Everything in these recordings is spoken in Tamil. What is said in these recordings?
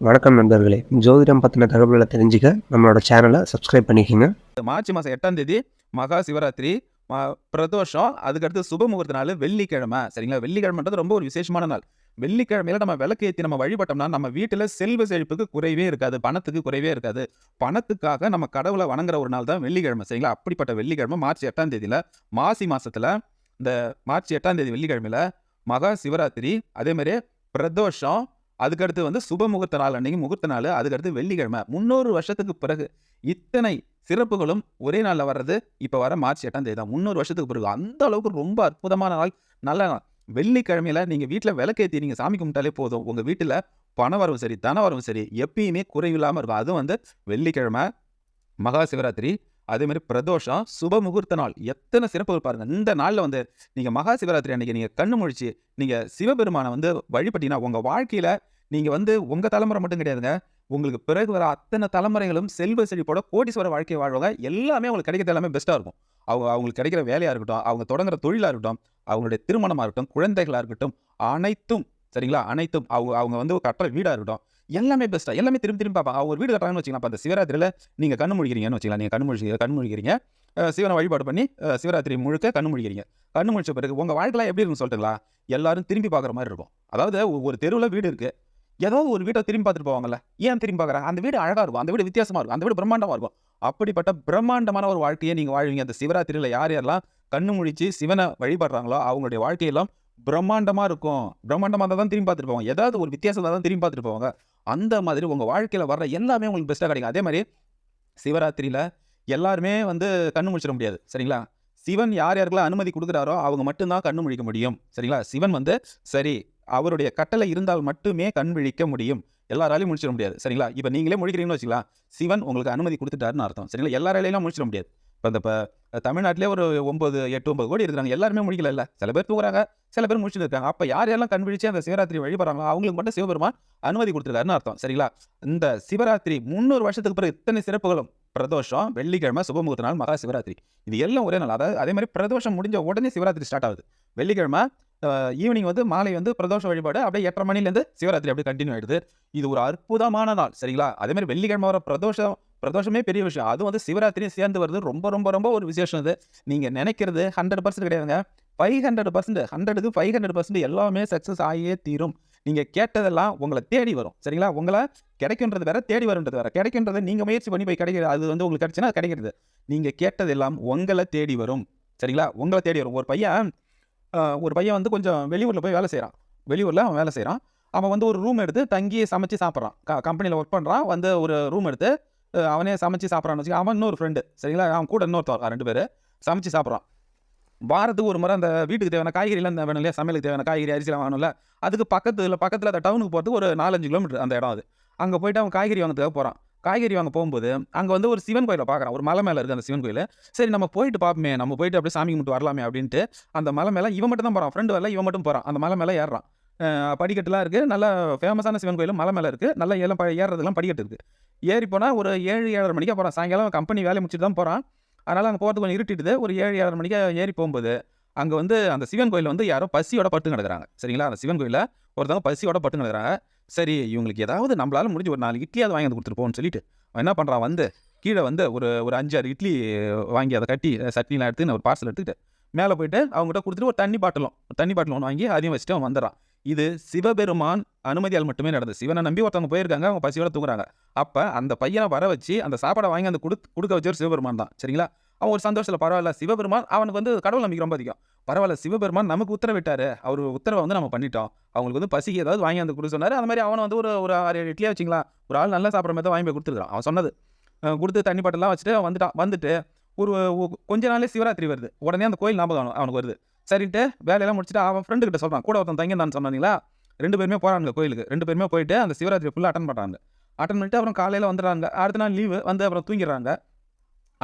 வணக்கம் நண்பர்களே. ஜோதிடம் பற்றின தகவல்களை தெரிஞ்சுக்க நம்மளோட சேனலை சப்ஸ்கிரைப் பண்ணிக்கோங்க. மார்ச் மாதம் எட்டாம் தேதி மகா சிவராத்திரி பிரதோஷம் அதுக்கடுத்து சுப முகூர்த்த நாள் வெள்ளிக்கிழமை. சரிங்களா? வெள்ளிக்கிழமைன்றது ரொம்ப ஒரு விசேஷமான நாள். வெள்ளிக்கிழமையில நம்ம விளக்கேற்றி நம்ம வழிபட்டோம்னா நம்ம வீட்டில் செல்வ செழிப்புக்கு குறைவே இருக்காது பணத்துக்கு குறைவே இருக்காது. பணத்துக்காக நம்ம கடவுளை வணங்குற ஒரு நாள் தான் வெள்ளிக்கிழமை. சரிங்களா? அப்படிப்பட்ட வெள்ளிக்கிழமை மார்ச் எட்டாம் தேதியில் மாசி மாசத்துல இந்த மார்ச் எட்டாம் தேதி வெள்ளிக்கிழமையில மகா சிவராத்திரி அதே மாதிரி பிரதோஷம் அதுக்கடுத்து வந்து சுப முகூர்த்த நாள் அன்னைக்கு முகூர்த்த நாள் அதுக்கடுத்து வெள்ளிக்கிழமை. முன்னூறு வருஷத்துக்கு பிறகு இத்தனை சிறப்புகளும் ஒரே நாளில் வர்றது இப்போ வர மார்ச் எட்டாம் தேதி தான். முந்நூறு வருஷத்துக்கு பிறகு அந்த அளவுக்கு ரொம்ப அற்புதமான நாள். நல்ல நாள். வெள்ளிக்கிழமையில நீங்கள் வீட்டில் விளக்கேற்றி நீங்கள் சாமி கும்பிட்டாலே போதும். உங்கள் வீட்டில் பண வரவும் சரி தன வரவும் சரி எப்பயுமே குறைவில்லாமல் இருக்கும். அதுவும் வந்து வெள்ளிக்கிழமை மகா சிவராத்திரி அதே மாதிரி பிரதோஷம் சுப முகூர்த்த நாள். எத்தனை சிறப்புகள் பாருங்கள் இந்த நாளில் வந்து நீங்கள் மகா சிவராத்திரி அன்னைக்கு நீங்கள் கண்ணு முழிச்சு நீங்கள் சிவபெருமானை வந்து வழிபட்டீங்கன்னா உங்கள் வாழ்க்கையில் நீங்கள் வந்து உங்கள் தலைமுறை மட்டும் கிடையாதுங்க. உங்களுக்கு பிறகு வர அத்தனை தலைமுறைகளும் செல்வ செழிப்போட கோடீஸ்வர வாழ்க்கையை வாழ்வாங்க எல்லாமே அவங்களுக்கு கிடைக்கிறது எல்லாமே பெஸ்ட்டாக இருக்கும். அவங்க அவங்களுக்கு கிடைக்கிற வேலையாக இருக்கட்டும் அவங்க தொடங்குற தொழிலாக இருக்கட்டும் அவங்களுடைய திருமணமாக இருக்கட்டும் குழந்தைகளாக இருக்கட்டும் அனைத்தும் சரிங்களா? அனைத்தும். அவங்க அவங்க வந்து கட்டுற வீடாக இருக்கட்டும். எல்லாமே பெஸ்ட்டாக எல்லாமே திரும்பி திரும்பி பார்ப்பாங்க அவங்க வீடு கட்டுறாங்கன்னு வச்சுக்கலாம். அந்த சிவராத்திரியில் நீங்கள் கண்ணு முழிக்கிறீங்கன்னு வச்சுக்கலாம். நீங்கள் கண்ணு முழிச்சு கண் முழிக்கிறீங்க சிவனை வழிபாடு பண்ணி சிவராத்திரி முழுக்க கண்ணு முழிக்கிறீங்க கண்ணு முழிச்ச பிறகு உங்கள் வாழ்க்கைலாம் எப்படி இருக்குன்னு சொல்லிட்டுங்களா? எல்லாரும் திரும்பி பார்க்குற மாதிரி இருக்கும். அதாவது ஒரு தெருவில் வீடு இருக்குது ஏதோ ஒரு வீட்டை திரும்பி பார்த்துட்டு போவாங்கல்ல. ஏன் திரும்பி பார்க்குறாங்க அந்த வீடு அழகாக இருக்கும். அந்த வீடு வித்தியாசமாக இருக்கும். அந்த வீடு பிரம்மாண்டமாக இருக்கும். அப்படிப்பட்ட பிரம்மாண்டமான ஒரு வாழ்க்கையை நீங்கள் வாழ்வீங்க. அந்த சிவராத்திரியில் யார் யாரெல்லாம் கண்ணு முழிச்சு சிவனை வழிபடுறாங்களோ அவங்களுடைய வாழ்க்கையெல்லாம் பிரம்மாண்டமாக இருக்கும். பிரம்மாண்டமாக தான் திரும்பி பார்த்துட்டு போவாங்க. ஏதாவது ஒரு வித்தியாசமாக தான் திரும்பி பார்த்துட்டு போவாங்க. அந்த மாதிரி உங்கள் வாழ்க்கையில் வர்ற எல்லாமே உங்களுக்கு பெஸ்ட்டாக கிடைக்கும். அதே மாதிரி சிவராத்திரியில் எல்லாருமே வந்து கண்ணு முழிச்சிட முடியாது சரிங்களா? சிவன் யார் யாருக்கெல்லாம் அனுமதி கொடுக்குறாரோ அவங்க மட்டும்தான் கண்ணு முழிக்க முடியும் சரிங்களா? சிவன் வந்து சரி அவருடைய கட்டளை இருந்தால் மட்டுமே கண் விழிக்க முடியும். எல்லாராலையும் முடிச்சிட முடியாது சரிங்களா? இப்போ நீங்களே முழிக்கிறீங்கன்னு வச்சுக்கலாம். சிவன் உங்களுக்கு அனுமதி கொடுத்துட்டாருன்னு அர்த்தம் சரிங்களா? எல்லாராலையும் முடிச்சிட முடியாது. இப்போ இந்த இப்போ தமிழ்நாட்டிலே ஒரு ஒம்பது எட்டு ஒன்பது கோடி இருக்கிறாங்க. எல்லாருமே முடிக்கல இல்லை சில பேர் தூங்குறாங்க சில பேர் முடிச்சுட்டு இருக்காங்க. அப்போ யார் யாரெல்லாம் கண் அந்த சிவராத்திரி வழிபடுறாங்களோ அவங்களுக்கு மட்டும் சிவபெருமான் அனுமதி கொடுத்துருக்காருன்னு அர்த்தம். சரிங்களா? இந்த சிவராத்திரி முந்நூறு வருஷத்துக்கு பிறகு இத்தனை சிறப்புகளும் பிரதோஷம் வெள்ளிக்கிழமை சுபமுகூர்த்த நாள் மகா சிவராத்திரி. இது எல்லாம் ஒரே நாள். அதாவது அதே மாதிரி பிரதோஷம் முடிஞ்ச உடனே சிவராத்திரி ஸ்டார்ட் ஆகுது. வெள்ளிக்கிழமை ஈவினிங் வந்து மாலை வந்து பிரதோஷ வழிபாடு அப்படியே எட்டரை மணிலேருந்து சிவராத்திரி அப்படியே கண்டினியூ ஆயிடுது. இது ஒரு அற்புதமான நாள் சரிங்களா? அதே மாதிரி வெள்ளிக்கிழமை வர பிரதோஷம் பிரதோஷமே பெரிய விஷயம். அதுவும் வந்து சிவராத்திரியும் சேர்ந்து வருது ரொம்ப ரொம்ப ரொம்ப ஒரு விசேஷம் இது. நீங்கள் நினைக்கிறது ஹண்ட்ரட் பர்சன்ட் கிடையாதுங்க. ஃபைவ் ஹண்ட்ரட் பர்சன்ட் ஹண்ட்ரடுக்கு ஃபைவ் ஹண்ட்ரட் பர்சன்ட் எல்லாமே சக்ஸஸ் ஆகியே தீரும். நீங்கள் கேட்டதெல்லாம் உங்களை தேடி வரும் சரிங்களா? உங்களை கிடைக்கின்றது வேற தேடி வரும்ன்றது வேற. கிடைக்கின்றதை நீங்கள் முயற்சி பண்ணி போய் கிடைக்கிறது அது வந்து உங்களுக்கு கிடைச்சுன்னா கிடைக்கிறது. நீங்கள் கேட்டதெல்லாம் உங்களை தேடி வரும் சரிங்களா? உங்களை தேடி வரும். ஒரு பையன் ஒரு பையன் வந்து கொஞ்சம் வெளியூரில் போய் வேலை செய்கிறான் வெளியூரில் அவன் வேலை செய்கிறான் அவன் வந்து ஒரு ரூம் எடுத்து தங்கி சமைச்சு சாப்பிட்றான். க கம்பெனியில் ஒர்க் பண்ணுறான் வந்து ஒரு ரூம் எடுத்து அவனே சமைச்சு சாப்பிட்றான்னு வச்சுக்க அவன் இன்னொரு ஃப்ரெண்டு சரிங்களா? அவன் கூட இன்னொருத்தர் ரெண்டு பேர். சமைச்சு சாப்பிட்றான். வாரத்துக்கு ஒரு முறை அந்த வீட்டுக்கு தேவையான காய்கறிலாம் இந்த வேணும் இல்லையா? சமையலுக்கு தேவையான காய்கறி அரிசிலாம் வேணும்ல அதுக்கு பக்கத்தில் பக்கத்தில் அந்த டவுனுக்கு போகிறதுக்கு ஒரு நாலஞ்சு கிலோமீட்டர் அந்த இடம் அது. அங்கே போயிட்டு அவன் காய்கறி வாங்கிறதுக்காக போகிறான் காய்கறி வாங்க போகும்போது அங்கே வந்து ஒரு சிவன் கோயிலை பார்க்குறான். ஒரு மலை மேலே இருக்குது அந்த சிவன் கோயில். சரி நம்ம போயிட்டு பார்ப்போமே நம்ம போயிட்டு அப்படியே சாமி கும்பிட்டு வரலாமே அப்படின்ட்டு அந்த மலை மேலே இவன் மட்டும் தான் போகிறான் ஃப்ரெண்டு வரல இவன் மட்டும் போகிறான் அந்த மலை மேலே ஏறுறான். படிக்கட்டுலாம் இருக்குது நல்ல ஃபேமஸான சிவன் கோயில் மலை மேலே இருக்குது நல்லா ஏலம் ப- ஏறுறதுலாம் படிக்கட்டு இருக்குது ஏறி போனால் ஒரு ஏழு ஏழரை மணிக்கு போகிறான் சாயங்காலம் கம்பெனி வேலையை முடிச்சுட்டு தான் போகிறான் அதனால் அங்கே போகிறது கொஞ்சம் இருட்டிடுது. ஒரு ஏழு ஏழரை மணிக்கு ஏறி போகும்போது அங்கே வந்து அந்த சிவன் கோயிலில் வந்து யாரோ பசியோட பட்டு கிடக்குறாங்க. சரிங்களா? அந்த சிவன் கோயிலில் ஒருத்தவங்க பசியோட பட்டு கிடக்குறாங்க. சரி இவங்களுக்கு ஏதாவது நம்மளால முடிஞ்சு ஒரு நாலு இட்லியாவது வாங்கி வந்து கொடுத்துருப்போம்னு சொல்லிட்டு அவன் என்ன பண்ணுறான் வந்து கீழே வந்து ஒரு ஒரு அஞ்சாறு இட்லி வாங்கி அதை கட்டி சட்னிலாம் எடுத்து ஒரு பார்சல் எடுத்துக்கிட்டு மேலே போயிட்டு அவங்ககிட்ட கொடுத்துட்டு ஒரு தண்ணி பாட்டிலும் ஒரு தண்ணி பாட்டில் ஒன்று வாங்கி அதையும் வச்சுட்டு அவன் வந்துடுறான். இது சிவபெருமான் அனுமதியால் மட்டுமே நடந்தது. சிவனை நம்பி ஒருத்தவங்க போயிருக்காங்க அவங்க பசியோட தூங்குறாங்க. அப்போ அந்த பையனை வர வச்சு அந்த சாப்பாடை வாங்கி அந்த கொடுத்து கொடுக்க வச்சவர் சிவபெருமான் தான். சரிங்களா? அவன் ஒரு சந்தோஷத்தில் பரவாயில்ல சிவபெருமான் அவனுக்கு வந்து கடவுள் நம்பிக்கை ரொம்ப அதிகம். பரவாயில்ல சிவபெருமான் நமக்கு உத்தரவிட்டாரு. அவர் உத்தரவை வந்து நம்ம பண்ணிட்டோம். அவங்களுக்கு வந்து பசிக்கு ஏதாவது வாங்கி வந்து கொடுக்க சொன்னார். அந்த மாதிரி அவனை வந்து ஒரு ஒரு ஆறு இட்லியாக வச்சிங்களா ஒரு ஆள் நல்லா சாப்பிட்ற மாதிரி தான் வாங்கி போய் கொடுத்துருக்கான் அவன் சொன்னது. கொடுத்து தண்ணி பாட்டெல்லாம் வச்சுட்டு அவன் வந்துட்டான். வந்துட்டு ஒரு கொஞ்ச நாளே சிவராத்திரி வருது. உடனே அந்த கோயில் ஞாபகம் அவனுக்கு வருது. சரின்ட்டு வேலையெல்லாம் முடிச்சுட்டு அவன் ஃப்ரெண்டு கிட்ட சொல்கிறான் கூட ஒருத்தன் தங்கி தான் சொன்னீங்களா ரெண்டு பேருமே போகிறாங்க கோயிலுக்கு. ரெண்டு பேருமே போயிட்டு அந்த சிவராத்திரி ஃபுல்லாக அட்டன் பண்ணுறாங்க அட்டன் பண்ணிட்டு அப்புறம் காலையில் வந்துடுறாங்க. அடுத்த நாள் லீவு வந்து அப்புறம் தூங்கிடுறாங்க.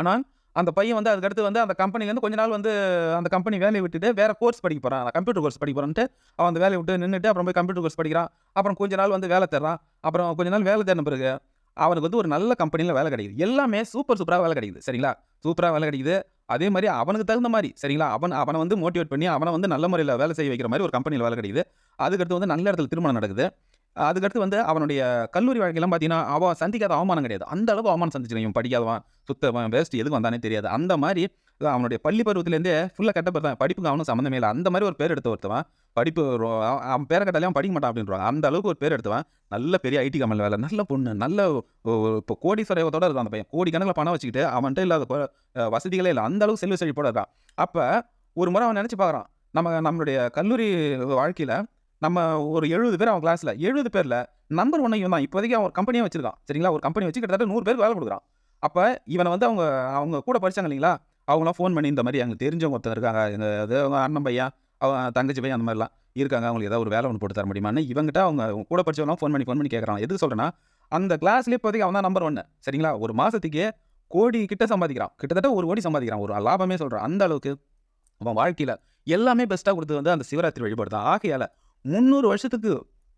ஆனால் அந்த பையன் வந்து அதுக்கடுத்து வந்து அந்த கம்பெனிலேருந்து கொஞ்ச நாள் வந்து அந்த கம்பெனி வேலையை விட்டுட்டு வேறு கோர்ஸ் படிக்க போகிறான் கம்ப்யூட்டர் கோர்ஸ் படிக்க போகிறான்ட்டு அவன் அந்த வேலையை விட்டு நின்றுட்டு அப்புறம் போய் கம்ப்யூட்டர் கோர்ஸ் படிக்கிறான். அப்புறம் கொஞ்ச நாள் வந்து வேலை தர்றான் அப்புறம் கொஞ்ச நாள் வேலை தேடின பிறகு அவனுக்கு வந்து ஒரு நல்ல கம்பெனியில் வேலை கிடைக்குது. எல்லாமே சூப்பர் சூப்பராக வேலை கிடைக்குது. சரிங்களா? சூப்பராக வேலை கிடைக்குது. அதே மாதிரி அவனுக்கு தகுந்த மாதிரி சரிங்களா? அவன் அவனை வந்து மோட்டிவேட் பண்ணி அவனை வந்து நல்ல முறையில் வேலை செய்ய வைக்கிற மாதிரி ஒரு கம்பெனியில் வேலை கிடைக்குது. அதுக்கடுத்து வந்து நல்ல இடத்துல திருமணம் நடக்குது. அதுக்கடுத்து வந்து அவனுடைய கல்லூரி வாழ்க்கையெல்லாம் பார்த்தீங்கன்னா அவன் சந்திக்காத அவமானம் கிடையாது. அந்த அளவு அவமானம் சந்திச்சிருக்கான் இவன் படிக்காதவன் சுத்தவன் வேஸ்ட் எதுக்கு வந்தானே தெரியாது. அந்த மாதிரி அவனுடைய பள்ளி பருவத்துலேருந்தே ஃபுல்லாக கட்டப்படுத்தான் தான் படிப்புக்கு அவனும் சம்மந்தமே இல்லை. அந்த மாதிரி ஒரு பேர் எடுத்து ஒருத்தவன் படிப்பு அவன் பேரை கட்டாலே அவன் படிக்க மாட்டான் அப்படின்றாங்க அந்த அளவுக்கு ஒரு பேர் எடுத்துவான் நல்ல பெரிய ஐடி கம்பெனியில் வேலை நல்ல பொண்ணு நல்ல இப்போ கோடீஸ்வரத்தோட இருக்கான் அந்த பையன். கோடி கணக்கில் பணம் வச்சுக்கிட்டு அவன்கிட்ட இல்லாத வசதிகளே இல்லை. அந்த அளவுக்கு செல்வ செழிப்போட இருக்கான். அப்போ ஒரு முறை அவன் நினச்சி பார்க்குறான். நம்ம நம்மளுடைய கல்லூரி வாழ்க்கையில் நம்ம ஒரு எழுபது பேர் அவன் கிளாஸில் எழுபது பேரில் நம்பர் ஒன்று இவன் தான் இப்போதைக்கு அவன் ஒரு கம்பெனியாக வச்சிருக்கான். சரிங்களா? ஒரு கம்பெனி வச்சு கிட்டத்தட்ட நூறு பேர் வேலை கொடுக்குறான். அப்போ இவனை வந்து அவங்க அவங்க கூட படிச்சாங்க இல்லைங்களா? அவங்களாம் ஃபோன் பண்ணி இந்த மாதிரி எங்களுக்கு தெரிஞ்சவங்க ஒருத்தர் இருக்காங்க. எங்கள் அது அவங்க அண்ணன் பையன் அவன் தங்கச்சி பையன் அந்த மாதிரிலாம் இருக்காங்க. அவங்களுக்கு ஏதாவது ஒரு வேலை ஒன்று போட்டு தர முடியுமான்னு இவங்ககிட்ட அவங்க கூட படிச்சவங்களாம் ஃபோன் பண்ணி ஃபோன் பண்ணி கேட்குறான் எதுக்கு சொல்கிறேன்னா அந்த கிளாஸ்லேயே இப்போதைக்கு அவன் தான் நம்பர் ஒன்று சரிங்களா? ஒரு மாதத்துக்கே கோடி கிட்ட சம்பாதிக்கிறான். கிட்டத்தட்ட ஒரு கோடி சம்பாதிக்கிறான். ஒரு லாபமே சொல்கிறான் அந்த அளவுக்கு அவன் வாழ்க்கையில் எல்லாமே பெஸ்ட்டாக கொடுத்தது வந்து அந்த சிவராத்திரி வழிபாடு தான் ஆகையால் முந்நூறு வருஷத்துக்கு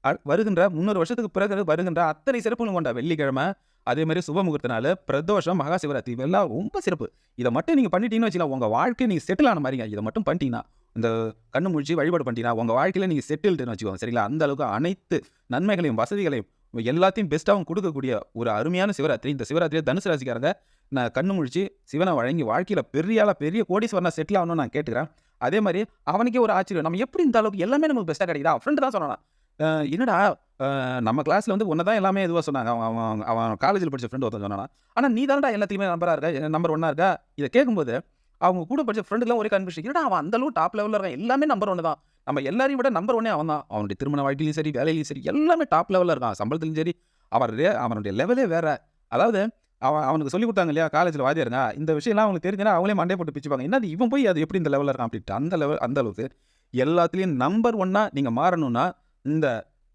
அ- வருகின்ற முந்நூறு வருஷத்துக்கு பிறகு வருகின்ற அத்தனை சிறப்புகளும் கொண்ட வெள்ளிக்கிழமை அதே மாதிரி சுப முகூர்த்த நாள் பிரதோஷம் மகா சிவராத்திரி இதெல்லாம் ரொம்ப சிறப்பு. இதை மட்டும் நீங்கள் பண்ணிட்டீங்கன்னு வச்சுக்கலாம் உங்கள் வாழ்க்கை நீங்கள் செட்டில் ஆன மாதிரிங்க. இதை மட்டும் பண்ணிட்டீங்கன்னா இந்த கண்ணு முழிச்சு வழிபாடு பண்ணிட்டீங்கன்னா உங்கள் வாழ்க்கையில் நீங்கள் செட்டில்டுன்னு வச்சுக்கோங்க சரிங்களா? அந்த அளவுக்கு அனைத்து நன்மைகளையும் வசதிகளையும் எல்லாத்தையும் பெஸ்ட்டாகவும் கொடுக்கக்கூடிய ஒரு அருமையான சிவராத்திரி. இந்த சிவராத்திரியை தனுசு ராசிக்காரங்க நான் கண்ணு முழிச்சு சிவனை வழங்கி வாழ்க்கையில் பெரிய ஆளாக பெரிய கோடீஸ்வரனாக செட்டில் ஆகணும்னு நான் கேட்டுக்கிறேன். அதே மாதிரி அவனுக்கே ஒரு ஆச்சரியம். நம்ம எப்படி இந்த அளவுக்கு எல்லாமே நமக்கு பெஸ்ட்டாக கிடைக்குதா? ஃப்ரெண்டு தான் சொன்னான். என்னடா நம்ம கிளாஸில் வந்து ஒன்று தான் எல்லாமே இதுவாக சொன்னாங்க. அவன் அவன் அவன் காலேஜில் படிச்ச ஃப்ரெண்டு ஒருத்தன் சொன்னானா. ஆனால் நீ தானடா எல்லாத்தையுமே நம்பராக இருக்க நம்பர் ஒன்றா இருக்கா? இதை கேட்கும்போது அவங்க கூட படிச்ச ஃப்ரெண்டுலாம் ஒரே கன்ஃபியூஷன் என்னடா அவன் அந்தளவு டாப் லெவலில் இருக்கான். எல்லாமே நம்பர் ஒன்று தான். நம்ம எல்லாரையும் விட நம்பர் ஒன்னே அவன் தான் அவனுடைய திருமண வாழ்க்கையிலையும் சரி வேலையிலையும் சரி எல்லாமே டாப் லெவலில் இருக்கான். சம்பளத்துலையும் சரி அவர் ரே- அவனுடைய லெவலே வேறு. அதாவது அவன் அவனுக்கு சொல்லி கொடுத்தாங்க இல்லையா? காலேஜில் வாதியாருங்க இந்த விஷயம்லாம் அவங்களுக்கு தெரிஞ்சுன்னா அவங்களே மண்டே போட்டு பிச்சுப்பாங்க. என்ன இவன் போய் அது எப்படி இந்த லெவலில் இருக்கான் அப்படின்ட்டு. அந்த லெவல் அந்த அளவுக்கு எல்லாத்துலேயும் நம்பர் ஒன்னாக நீங்கள் மாறணும்னா இந்த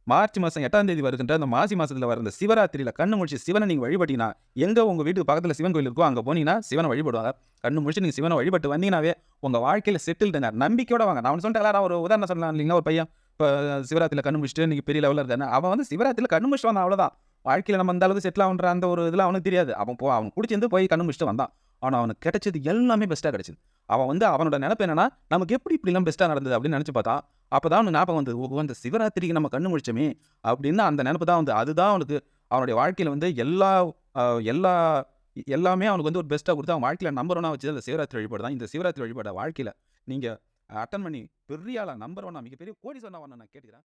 மார்ச் மாதம் எட்டாம் தேதி வருகின்ற அந்த மாசி மாதத்தில் வர இந்த சிவராத்திரியில் கண்ணு முடிச்சு சிவனை நீங்கள் வழிபட்டீங்கன்னா எங்கே உங்கள் வீட்டுக்கு பக்கத்தில் சிவன் கோயில் இருக்கோ அங்கே போனீங்கன்னா சிவனை வழிபடுவாங்க. கண்ணு முடிச்சு நீங்கள் சிவனை வழிபட்டு வந்தீங்கன்னாவே உங்கள் வாழ்க்கையில் செட்டில்டுங்க நம்பிக்கையோட வாங்க. நான் சொல்லிட்டு எல்லாரும் ஒரு உதாரணம் சொல்லலாம் இல்லைங்களா? ஒரு பையன் இப்போ சிவராத்திரியில் கண்ணு முடிச்சுட்டு நீங்கள் பெரிய லெவலில் இருக்காங்க அவன் வந்து சிவராத்திரியில் கண்ணு முடிச்சுட்டு வந்தான் அவ்வளோதான் வாழ்க்கையில் நம்ம அந்த அளவுக்கு செட்டில் ஆகுன்ற அந்த ஒரு இதெல்லாம் அவனுக்கு தெரியாது. அவன் போ அவன் பிடிச்சிருந்து போய் கண்ணு முடிச்சுட்டு வந்தான். ஆனால் அவனுக்கு கிடைச்சது எல்லாமே பெஸ்ட்டாக கிடச்சிது. அவன் வந்து அவனோட நினப்பு என்னன்னா நமக்கு எப்படி இப்படிலாம் பெஸ்ட்டாக நடந்தது அப்படின்னு நினச்சி பார்த்தா அப்போ தான் அவனுக்கு ஞாபகம் வந்து ஓ அந்த சிவராத்திரிக்கு நம்ம கண்ணு முடிச்சோமே அப்படின்னு அந்த நினப்பு தான் வந்து அதுதான் அவனுக்கு அவனுடைய வாழ்க்கையில் வந்து எல்லா எல்லா எல்லாமே அவனுக்கு வந்து ஒரு பெஸ்ட்டாக கொடுத்து அவன் வாழ்க்கையில் நம்பர் ஒன்றா வச்சு அந்த சிவராத்திரி வழிபாடு தான். இந்த சிவராத்திரி வழிபாட வாழ்க்கையில் நீங்கள் அட்டன் பண்ணி பெரிய ஆளாக நம்பர் ஒன்றா மிகப்பெரிய கோடி சொன்னா நான் கேட்டுக்கிறேன்.